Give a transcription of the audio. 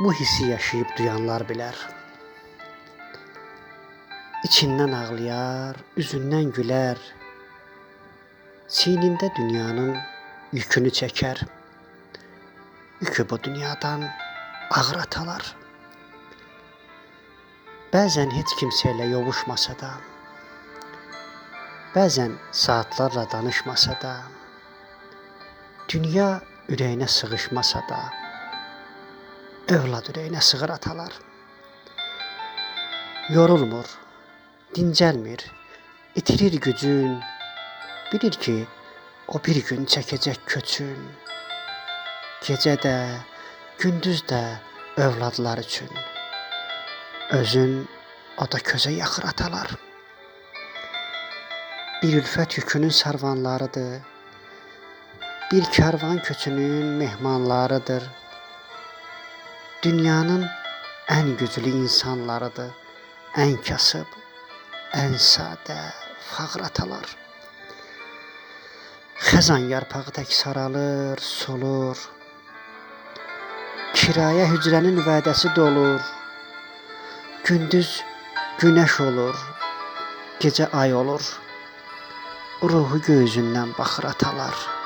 Bu hissi yaşayıb duyanlar bilər. İçindən ağlayar, üzündən gülər. Çiynində dünyanın yükünü çəkər. Yükü bu dünyadan ağır atalar. Bəzən heç kimsə ilə yovuşmasa da, bəzən saatlarla danışmasa da, dünya ürəyinə sığışmasa da, övlad ürəyinə sığır atalar. Yorulmur, dincəlmir, itirir gücün. Bilir ki, o bir gün çəkəcək köçün. Gecə də, gündüz də övladlar üçün. Özün o da közə yaxır atalar. Bir ülfət yükünün sarvanlarıdır. Bir karvan köçünün mehmanlarıdır. Dünyanın ən güclü insanlarıdır. Ən kasıb, ən sadə, fağır atalar. Xəzan yarpağı tək saralır, solur. Kirayə hücrənin vədəsi dolur. Gündüz günəş olur, gecə ay olur. Ruhu gözündən baxır atalar.